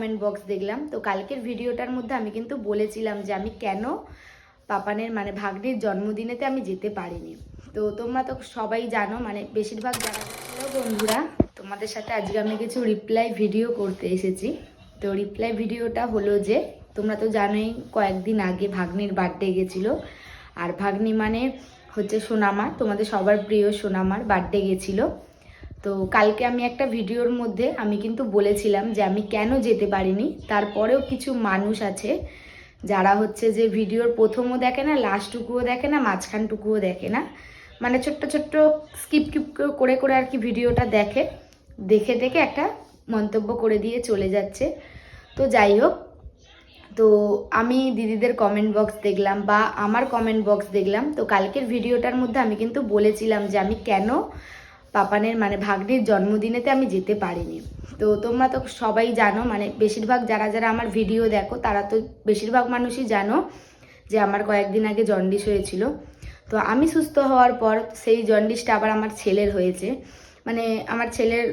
Comment box দেখলাম। তো কালকের ভিডিওটার মধ্যে আমি কিন্তু বলেছিলাম যে আমি কেন পাপানের মানে ভাগ্নির জন্মদিনেতে আমি যেতে পারিনি। তো তোমরা তো সবাই জানো মানে বেশিরভাগ ছিল বন্ধুরা, তোমাদের সাথে আজকে আমি কিছু রিপ্লাই ভিডিও করতে এসেছি। তো রিপ্লাই ভিডিওটা হলো যে, তোমরা তো জানোই কয়েকদিন আগে ভাগ্নির বার্থডে গেছিল। আর ভাগ্নি মানে হচ্ছে সোনামার তোমাদের সবার প্রিয় সোনামার বার্থডে গেছিল। তো কালকে আমি একটা ভিডিওর মধ্যে আমি কিন্তু বলেছিলাম যে আমি কেন যেতে পারিনি। তারপরেও কিছু মানুষ আছে যারা হচ্ছে যে ভিডিওর প্রথমও দেখে না, লাস্টটুকুও দেখে না, মাঝখানটুকুও দেখে না। মানে ছোট্ট ছোট্ট স্কিপ কিপ করে করে আর কি ভিডিওটা দেখে দেখে দেখে একটা মন্তব্য করে দিয়ে চলে যাচ্ছে। তো যাই হোক, তো আমি দিদিদের কমেন্ট বক্স দেখলাম বা আমার কমেন্ট বক্স দেখলাম। তো কালকের ভিডিওটার মধ্যে আমি কিন্তু বলেছিলাম যে আমি কেন পাপানের মানে ভাগ্নির জন্মদিনেতে আমি যেতে পারিনি। তো তোমরা তো সবাই জানো মানে বেশিরভাগ যারা যারা আমার ভিডিও দেখো, তারা তো বেশিরভাগ মানুষই জানো যে আমার কয়েকদিন আগে জন্ডিস হয়েছিল। তো আমি সুস্থ হওয়ার পর সেই জন্ডিসটা আবার আমার ছেলের হয়েছে। মানে আমার ছেলের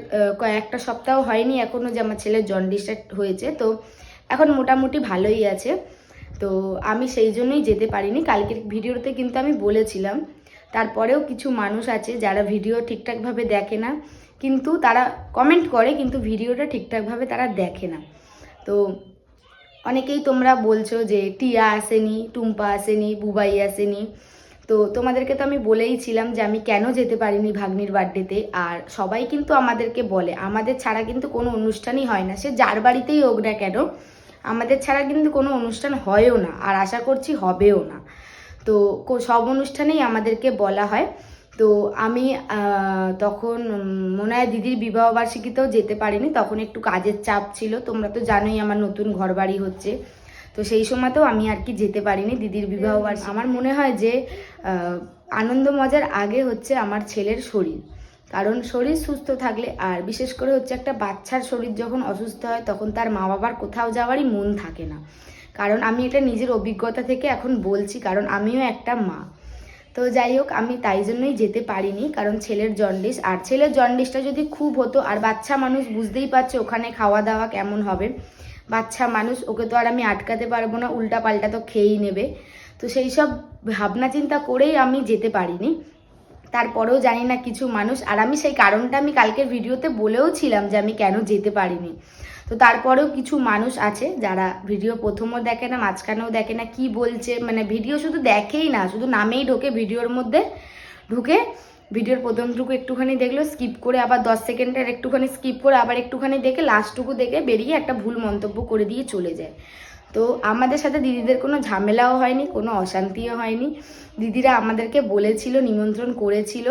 কয়েকটা সপ্তাহ হয়নি এখনও যে আমার ছেলের জন্ডিসটা হয়েছে। তো এখন মোটামুটি ভালোই আছে। তো আমি সেই জন্যই যেতে পারিনি। কালকের ভিডিওতে কিন্তু আমি বলেছিলাম তারপরেও কিছু মানুষ আছে যারা ভিডিও ঠিকঠাকভাবে দেখে না, কিন্তু তারা কমেন্ট করে, কিন্তু ভিডিওটা ঠিকঠাকভাবে তারা দেখে না। তো অনেকেই তোমরা বলছো যে টিয়া আসেনি, টুম্পা আসেনি, বুবাই আসেনি। তো তোমাদেরকে তো আমি বলেই ছিলাম যে আমি কেন যেতে পারিনি ভাগ্নির বার্থডেতে আর সবাই কিন্তু আমাদেরকে বলে। আমাদের ছাড়া কিন্তু কোনো অনুষ্ঠানই হয় না, সে যার বাড়িতেই হোক না কেন, আমাদের ছাড়া কিন্তু কোনো অনুষ্ঠান হয়ও না, আর আশা করছি হবেও না। তো সব অনুষ্ঠানেই আমাদেরকে বলা হয়। তো আমি তখন মনে হয় দিদির বিবাহবার্ষিকীতেও যেতে পারিনি। তখন একটু কাজের চাপ ছিল। তোমরা তো জানোই আমার নতুন ঘর বাড়ি হচ্ছে। তো সেই সময়তেও আমি আর কি যেতে পারিনি দিদির বিবাহবার্ষিকী আমার মনে হয় যে আনন্দ মজার আগে হচ্ছে আমার ছেলের শরীর। কারণ শরীর সুস্থ থাকলে আর বিশেষ করে হচ্ছে একটা বাচ্চার শরীর যখন অসুস্থ হয় তখন তার মা বাবার কোথাও যাওয়ারই মন থাকে না। কারণ আমি এটা নিজের অভিজ্ঞতা থেকে এখন বলছি, কারণ আমিও একটা মা। তো যাই হোক, আমি তাই জন্যই যেতে পারিনি, কারণ ছেলের জন্ডিস। আর ছেলের জন্ডিসটা যদি খুব হতো, আর বাচ্চা মানুষ বুঝতেই পারছে ওখানে খাওয়া দাওয়া কেমন হবে। বাচ্চা মানুষ, ওকে তো আর আমি আটকাতে পারব না উল্টা পাল্টা তো খেয়েই নেবে। তো সেই সব ভাবনা চিন্তা করেই আমি যেতে পারিনি। তারপরেও জানি না কিছু মানুষ। আর আমি সেই কারণটা আমি কালকের ভিডিওতে বলেও ছিলাম যে আমি কেন যেতে পারিনি। তো তারপরেও কিছু মানুষ আছে যারা ভিডিও প্রথমও দেখে না, মাঝখানেও দেখে না, কি বলছে মানে ভিডিও শুধু দেখেই না, শুধু নামেই ঢোকে ভিডিওর মধ্যে ঢুকে ভিডিওর প্রথমটুকু একটুখানি দেখল স্কিপ করে আবার দশ সেকেন্ডের একটুখানি স্কিপ করে আবার একটুখানি দেখে লাস্টটুকু দেখে বেরিয়ে একটা ভুল মন্তব্য করে দিয়ে চলে যায়। তো আমাদের সাথে দিদিদের কোনো ঝামেলাও হয়নি, কোনো অশান্তিও হয়নি। দিদিরা আমাদেরকে বলেছিল, নিমন্ত্রণ করেছিল,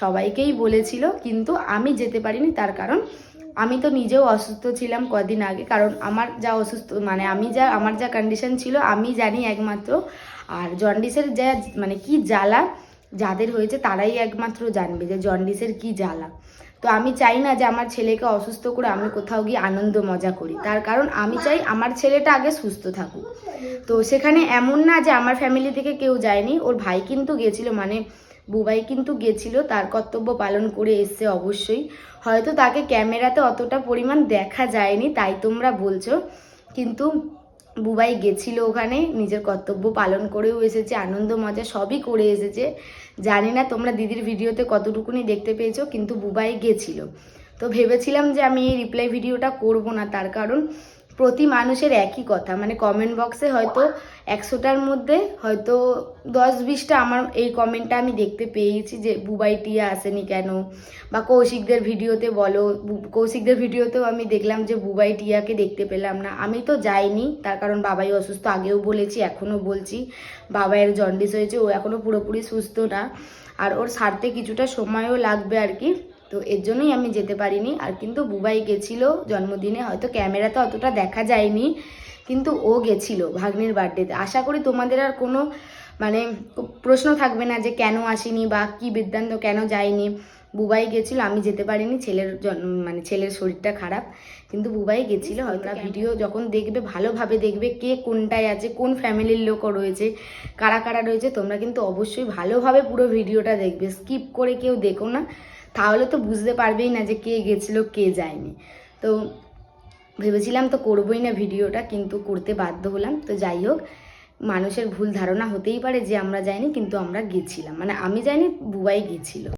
সবাইকেই বলেছিল, কিন্তু আমি যেতে পারিনি, তার কারণ আমি তো নিজেও অসুস্থ ছিলাম কদিন আগে, কারণ আমার যা অসুস্থ মানে আমি যা, আমার যা কন্ডিশন ছিল, আমি জানি একমাত্র। আর জন্ডিসের যা মানে কি জ্বালা যাদের হয়েছে তারাই একমাত্র জানবে যে জন্ডিসের কি জ্বালা। তো আমি চাই না যে আমার ছেলেকে অসুস্থ করে আমি কোথাও গিয়ে আনন্দ মজা করি। তার কারণ আমি চাই আমার ছেলেটা আগে সুস্থ থাকুক। তো সেখানে এমন না যে আমার ফ্যামিলি থেকে কেউ যায়নি, ওর ভাই কিন্তু গেছিল মানে বুবাই কিন্তু গেছিল, তার কর্তব্য পালন করে এসছে অবশ্যই। হয়তো তাকে ক্যামেরাতে অতটা পরিমাণ দেখা যায়নি, তাই তোমরা বলছো। কিন্তু বুবাই গেছিল ওখানে, নিজের কর্তব্য পালন করেও এসেছে, আনন্দ, মজা সবই করে এসেছে। জানি না তোমরা দিদির ভিডিওতে কতটুকুনি দেখতে পেয়েছ, কিন্তু বুবাই গেছিল। তো ভেবেছিলাম যে আমি এই রিপ্লাই ভিডিওটা করব না, তার কারণ প্রতি মানুষের একই কথা। মানে কমেন্ট বক্সে হয়তো একশোটার মধ্যে হয়তো দশ বিশটা আমার এই কমেন্টটা আমি দেখতে পেয়েছি যে, বুবাই টিয়া আসেনি কেন? বা কৌশিকদের ভিডিওতে বলো কৌশিকদের ভিডিওতেও আমি দেখলাম যে, বুবাই টিয়াকে দেখতে পেলাম না। আমি তো যাইনি, তার কারণ বাবাই অসুস্থ, আগেও বলেছি, এখনও বলছি। বাবাইয়ের জন্ডিস হয়েছে, ও এখনও পুরোপুরি সুস্থ না। আর ওর সারতে কিছুটা সময়ও লাগবে আর কি। তো এর জন্যই আমি যেতে পারিনি। আর কিন্তু বুবাই গেছিল জন্মদিনে হয়তো ক্যামেরাতে অতটা দেখা যায়নি কিন্তু ও গেছিল ভাগ্নির বার্থডেতে আশা করি তোমাদের আর কোনো মানে প্রশ্ন থাকবে না যে কেন আসেনি বা কি বৃদ্ধান্ত কেন যায়নি। বুবাই গেছিল আমি যেতে পারিনি ছেলের মানে ছেলের শরীরটা খারাপ কিন্তু বুবাই গেছিল হয়তো ভিডিও যখন দেখবে ভালোভাবে দেখবে কে কোনটায় আছে কোন ফ্যামিলির লোকও রয়েছে কারা কারা রয়েছে তোমরা কিন্তু অবশ্যই ভালোভাবে পুরো ভিডিওটা দেখবে। স্কিপ করে কেউ দেখো না। তাহলে তো বুঝতে পারবেই না যে কে গেছিল, কে যায়নি। তো ভেবেছিলাম তো করবোই না ভিডিওটা, কিন্তু করতে বাধ্য হলাম। তো যাই হোক, মানুষের ভুল ধারণা হতেই পারে যে আমরা যাইনি, কিন্তু আমরা গেছিলাম। মানে আমি যাইনি, বুবাই গেছিল।